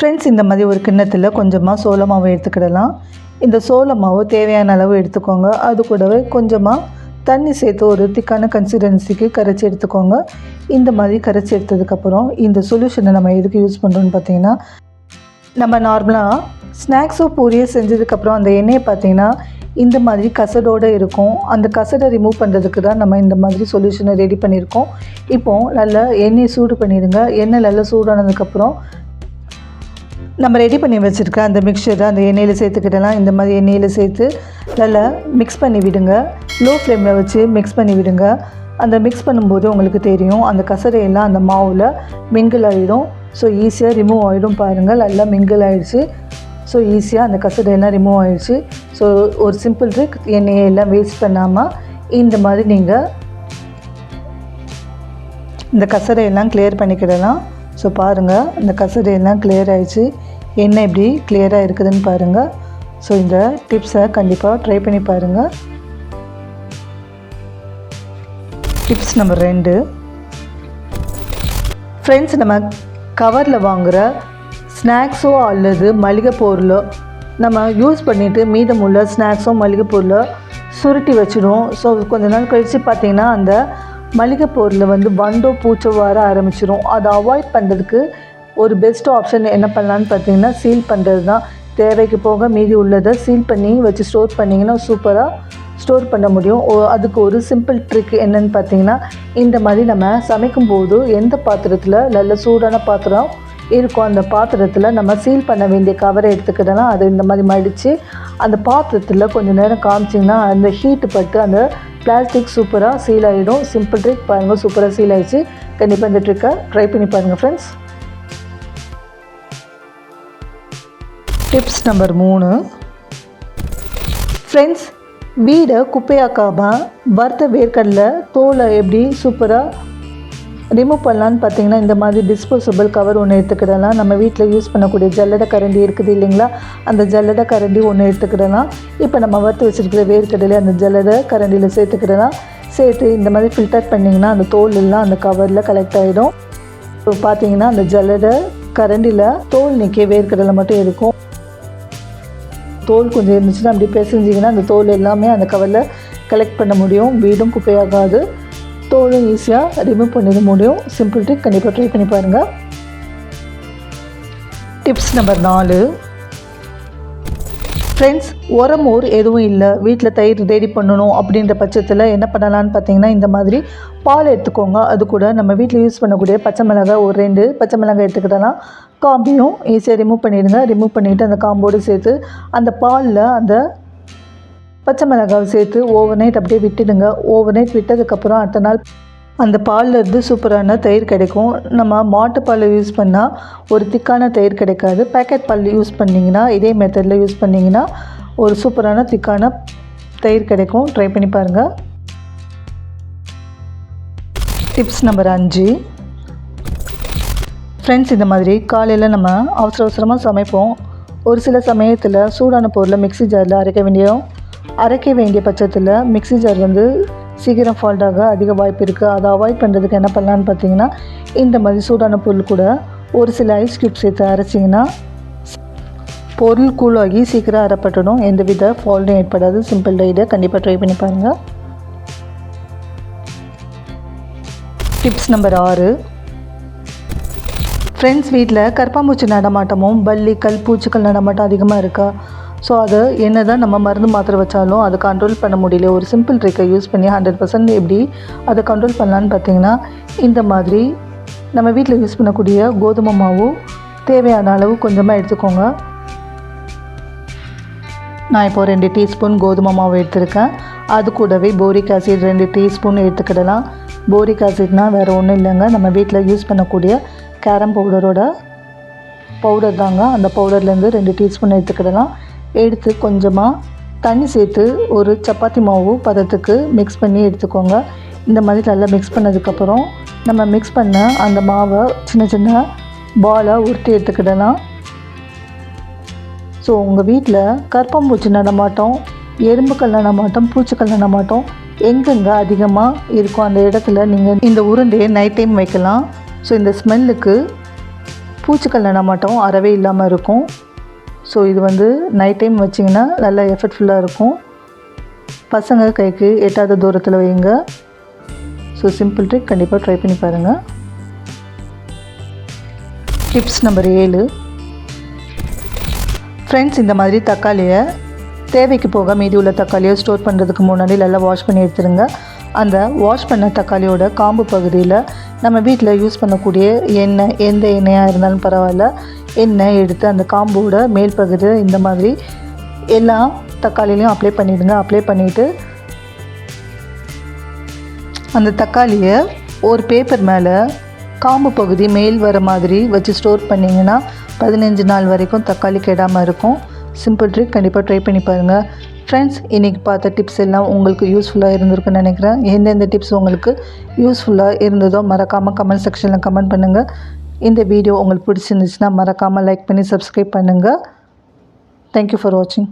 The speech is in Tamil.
ஃப்ரெண்ட்ஸ் இந்த மாதிரி ஒரு கிண்ணத்தில் கொஞ்சமாக சோள மாவு எடுத்துக்கிடலாம். இந்த சோள மாவு தேவையான அளவு எடுத்துக்கோங்க. அது கூடவே கொஞ்சமாக தண்ணி சேர்த்து ஒரு திக்கான கன்சிஸ்டன்சிக்கு கரைச்சி எடுத்துக்கோங்க. இந்த மாதிரி கரைச்சி எடுத்ததுக்கப்புறம் இந்த சொல்யூஷனை நம்ம எதுக்கு யூஸ் பண்ணுறோன்னு பார்த்தீங்கன்னா நம்ம நார்மலாக ஸ்நாக்ஸோ பூரியை செஞ்சதுக்கப்புறம் அந்த எண்ணெயை பார்த்தீங்கன்னா இந்த மாதிரி கசடோடு இருக்கும். அந்த கசடை ரிமூவ் பண்ணுறதுக்கு தான் நம்ம இந்த மாதிரி சொல்யூஷனை ரெடி பண்ணியிருக்கோம். இப்போது நல்லா எண்ணெயை சூடு பண்ணிடுங்க. எண்ணெய் நல்லா சூடானதுக்கப்புறம் நம்ம ரெடி பண்ணி வச்சுருக்க அந்த மிக்சரை அந்த எண்ணெயில் சேர்த்துக்கிட்டலாம். இந்த மாதிரி எண்ணெயில் சேர்த்து நல்லா மிக்ஸ் பண்ணி விடுங்க. லோ ஃப்ளேமில் வச்சு மிக்ஸ் பண்ணி விடுங்க. அந்த மிக்ஸ் பண்ணும்போது உங்களுக்கு தெரியும் அந்த கசரையெல்லாம் அந்த மாவில் மிங்கிள் ஆகிடும் ஸோ ஈஸியாக ரிமூவ் ஆகிடும் பாருங்கள் நல்லா மிங்கிள் ஆகிடுச்சு ஸோ ஈஸியாக அந்த கசடையெல்லாம் ரிமூவ் ஆகிடுச்சு ஸோ ஒரு சிம்பிள் ட்ரிக் எண்ணெயை எல்லாம் வேஸ்ட் பண்ணாமல் இந்த மாதிரி நீங்கள் இந்த கசரையெல்லாம் கிளியர் பண்ணிக்கிடலாம். ஸோ பாருங்கள் இந்த கசடையெல்லாம் கிளியர் ஆகிடுச்சு என்ன எப்படி கிளியராக இருக்குதுன்னு பாருங்கள் ஸோ இந்த டிப்ஸை கண்டிப்பாக ட்ரை பண்ணி பாருங்கள் டிப்ஸ் நம்பர் ரெண்டு. ஃப்ரெண்ட்ஸ் நம்ம கவரில் வாங்குகிற ஸ்நாக்ஸோ அல்லது மளிகை பொருளோ நம்ம யூஸ் பண்ணிவிட்டு மீதமுள்ள ஸ்நாக்ஸோ மளிகை பொருளோ சுருட்டி வச்சிடும் ஸோ கொஞ்ச நாள் கழித்து பார்த்திங்கன்னா அந்த மளிகை பொருளை வந்து வண்டோ பூச்சோ வர ஆரம்பிச்சிடும் அதை அவாய்ட் பண்ணுறதுக்கு ஒரு பெஸ்ட் ஆப்ஷன் என்ன பண்ணலான்னு பார்த்தீங்கன்னா சீல் பண்ணுறது தான் தேவைக்கு போக மீதி உள்ளதை சீல் பண்ணி வச்சு ஸ்டோர் பண்ணிங்கன்னா சூப்பராக ஸ்டோர் பண்ண முடியும். ஓ அதுக்கு ஒரு சிம்பிள் ட்ரிக் என்னன்னு பார்த்தீங்கன்னா இந்த மாதிரி நம்ம சமைக்கும்போது எந்த பாத்திரத்தில் நல்ல சூடான பாத்திரம் இருக்கும் அந்த பாத்திரத்தில் நம்ம சீல் பண்ண வேண்டிய கவரை எடுத்துக்கிட்டோன்னா அதை இந்த மாதிரி மடித்து அந்த பாத்திரத்தில் கொஞ்சம் நேரம் காமிச்சிங்கன்னா அந்த ஹீட்டு பட்டு அந்த பிளாஸ்டிக் சூப்பராக சீல் ஆகிடும் சிம்பிள் ட்ரிக் பாருங்கள் சூப்பராக சீல் ஆகிடுச்சு கண்டிப்பாக இந்த ட்ரிக்கை ட்ரை பண்ணி பாருங்கள் ஃப்ரெண்ட்ஸ் டிப்ஸ் நம்பர் மூணு. ஃப்ரெண்ட்ஸ் வீடை குப்பையாக்காமல் வறுத்த வேர்க்கடலை தோலை எப்படி சூப்பராக ரிமூவ் பண்ணலான்னு பார்த்தீங்கன்னா இந்த மாதிரி டிஸ்போசபிள் கவர் ஒன்று எடுத்துக்கிடலாம். நம்ம வீட்டில் யூஸ் பண்ணக்கூடிய ஜல்லடை கரண்டி இருக்குது இல்லைங்களா? அந்த ஜல்லடை கரண்டி ஒன்று எடுத்துக்கிடலாம். இப்போ நம்ம வறுத்து வச்சுருக்கிற வேர்க்கடலை அந்த ஜல்லடை கரண்டியில் சேர்த்துக்கிடலாம். சேர்த்து இந்த மாதிரி ஃபில்டர் பண்ணிங்கன்னா அந்த தோல் எல்லாம் அந்த கவரில் கலெக்ட் ஆகிடும் இப்போ பார்த்தீங்கன்னா அந்த ஜல்லடை கரண்டியில் தோல் நிற்க வேர்க்கடலை மட்டும் இருக்கும். தோல் கொஞ்சம் இருந்துச்சுன்னா அப்படி பிசைஞ்சிங்கன்னா அந்த தோல் எல்லாமே அந்த கவரில் கலெக்ட் பண்ண முடியும். வீடும் குப்பையாகாது. தோலும் ஈஸியாக ரிமூவ் பண்ணிட முடியும். சிம்பிள் ட்ரிக் கண்டிப்பாக ட்ரை பண்ணி பாருங்கள் டிப்ஸ் நம்பர் நாலு. ஃப்ரெண்ட்ஸ் உரம் ஊர் எதுவும் இல்லை. வீட்டில் தயிர் ரெடி பண்ணணும் அப்படின்ற பட்சத்தில் என்ன பண்ணலான்னு பார்த்தீங்கன்னா இந்த மாதிரி பால் எடுத்துக்கோங்க. அது கூட நம்ம வீட்டில் யூஸ் பண்ணக்கூடிய பச்சை மிளகாய் ஒரு ரெண்டு பச்சை மிளகாய் எடுத்துக்கிட்டோன்னா காம்பையும் ஈஸியாக ரிமூவ் பண்ணிடுங்க. ரிமூவ் பண்ணிவிட்டு அந்த காம்போடு சேர்த்து அந்த பாலில் அந்த பச்சை மிளகாவை சேர்த்து ஓவர் நைட் அப்படியே விட்டுடுங்க. ஓவர் நைட் விட்டதுக்கப்புறம் அடுத்த நாள் அந்த பாலில் இருந்து சூப்பரான தயிர் கிடைக்கும். நம்ம மாட்டுப்பால் யூஸ் பண்ணால் ஒரு திக்கான தயிர் கிடைக்காது. பேக்கெட் பால் யூஸ் பண்ணிங்கன்னா இதே மெத்தடில் யூஸ் பண்ணிங்கன்னா ஒரு சூப்பரான திக்கான தயிர் கிடைக்கும். ட்ரை பண்ணி பாருங்கள் டிப்ஸ் நம்பர் அஞ்சு. ஃப்ரெண்ட்ஸ் இந்த மாதிரி காலையில் நம்ம அவசர அவசரமாக சமைப்போம். ஒரு சில சமயத்தில் சூடான பொருளை மிக்ஸி ஜாரில் அரைக்க வேண்டியும் அரைக்க வேண்டிய பட்சத்தில் மிக்ஸி ஜார் வந்து சீக்கிரம் ஃபால்ட் ஆக அதிக வாய்ப்பு இருக்குது அதை அவாய்ட் பண்ணுறதுக்கு என்ன பண்ணலான்னு பார்த்தீங்கன்னா இந்த மாதிரி சூடான பொருள் கூட ஒரு சில ஐஸ் க்யூப் சேர்த்து அரைச்சிங்கன்னா பொருள் கூலாகி சீக்கிரம் அரைப்பட்டணும் எந்த வித ஃபால்ட்டும் ஏற்படாது சிம்பிள் டைடை கண்டிப்பாக ட்ரை பண்ணி பாருங்கள் டிப்ஸ் நம்பர் ஆறு. ஃப்ரெண்ட்ஸ் வீட்டில் கற்பாம்பூச்சி நடமாட்டமும் பல்லி கல் பூச்சிகள் நடமாட்டம் அதிகமாக இருக்கா? ஸோ அது என்ன தான் நம்ம மருந்து மாத்திரை வச்சாலும் அதை கண்ட்ரோல் பண்ண முடியல. ஒரு சிம்பிள் ட்ரிக்கை யூஸ் பண்ணி ஹண்ட்ரட் பர்சன்ட் எப்படி அதை கண்ட்ரோல் பண்ணலான்னு பார்த்தீங்கன்னா இந்த மாதிரி நம்ம வீட்டில் யூஸ் பண்ணக்கூடிய கோதுமை மாவு தேவையான அளவு கொஞ்சமாக எடுத்துக்கோங்க. நான் இப்போ ரெண்டு டீஸ்பூன் கோதுமை மாவு எடுத்திருக்கேன். அது கூடவே போரிக் ஆசிட் ரெண்டு டீஸ்பூன் எடுத்துக்கிடலாம். போரிக் ஆசிட்னால் வேறு ஒன்றும் இல்லைங்க. நம்ம வீட்டில் யூஸ் பண்ணக்கூடிய கேரம் பவுடரோட பவுடர் தாங்க. அந்த பவுடர்லேருந்து ரெண்டு டீஸ்பூன் எடுத்துக்கிடலாம். எடுத்து கொஞ்சமாக தண்ணி சேர்த்து ஒரு சப்பாத்தி மாவு பதத்துக்கு மிக்ஸ் பண்ணி எடுத்துக்கோங்க. இந்த மாதிரி நல்லா மிக்ஸ் பண்ணதுக்கப்புறம் நம்ம மிக்ஸ் பண்ண அந்த மாவை சின்ன சின்ன பாலாக உருட்டி எடுத்துக்கிடலாம். ஸோ உங்கள் வீட்டில் கற்பம்பூச்சி நடமாட்டம் எறும்புக்கள் மாட்டோம் பூச்சிக்கல் நடமாட்டம் எங்கெங்கே அதிகமாக இருக்கும் அந்த இடத்துல நீங்கள் இந்த உருண்டையை நைட் டைம் வைக்கலாம். ஸோ இந்த ஸ்மெல்லுக்கு பூச்சிக்கல் நடமாட்டம் அறவே இல்லாமல் இருக்கும். ஸோ இது வந்து நைட் டைம் வச்சிங்கன்னா நல்லா எஃபெக்ட்ஃபுல்லாக இருக்கும். பசங்க கைக்கு எட்டாத தூரத்தில் வைங்க. ஸோ சிம்பிள் ட்ரிக் கண்டிப்பாக ட்ரை பண்ணி பாருங்கள் டிப்ஸ் நம்பர் ஏழு. ஃப்ரெண்ட்ஸ் இந்த மாதிரி தக்காளியை தேவைக்கு போக மீதி உள்ள தக்காளியை ஸ்டோர் பண்ணுறதுக்கு முன்னாடி நல்லா வாஷ் பண்ணி எடுத்துருங்க. அந்த வாஷ் பண்ண தக்காளியோட காம்பு பகுதியில் நம்ம வீட்டில் யூஸ் பண்ணக்கூடிய எண்ணெய் எந்த எண்ணெயாக இருந்தாலும் பரவாயில்ல. எண்ணெய் எடுத்து அந்த காம்போட மேல் பகுதி இந்த மாதிரி எல்லா தக்காளிலையும் அப்ளை பண்ணிவிடுங்க அப்ளை பண்ணிவிட்டு அந்த தக்காளியை ஒரு பேப்பர் மேலே காம்பு பகுதி மேல் வர மாதிரி வச்சு ஸ்டோர் பண்ணிங்கன்னா பதினஞ்சு நாள் வரைக்கும் தக்காளி கெடாமல் இருக்கும். சிம்பிள் ட்ரிக் கண்டிப்பாக ட்ரை பண்ணி பாருங்கள் ஃப்ரெண்ட்ஸ் இன்றைக்கி பார்த்த டிப்ஸ் எல்லாம் உங்களுக்கு யூஸ்ஃபுல்லாக இருந்திருக்குன்னு நினைக்கிறேன். எந்தெந்த டிப்ஸ் உங்களுக்கு யூஸ்ஃபுல்லாக இருந்ததோ மறக்காமல் கமெண்ட் செக்ஷனில் கமெண்ட் பண்ணுங்கள் இந்த வீடியோ உங்களுக்கு பிடிச்சிருந்துச்சுன்னா மறக்காமல் லைக் பண்ணி சப்ஸ்கிரைப் பண்ணுங்கள் தேங்க்யூ ஃபார் வாட்சிங்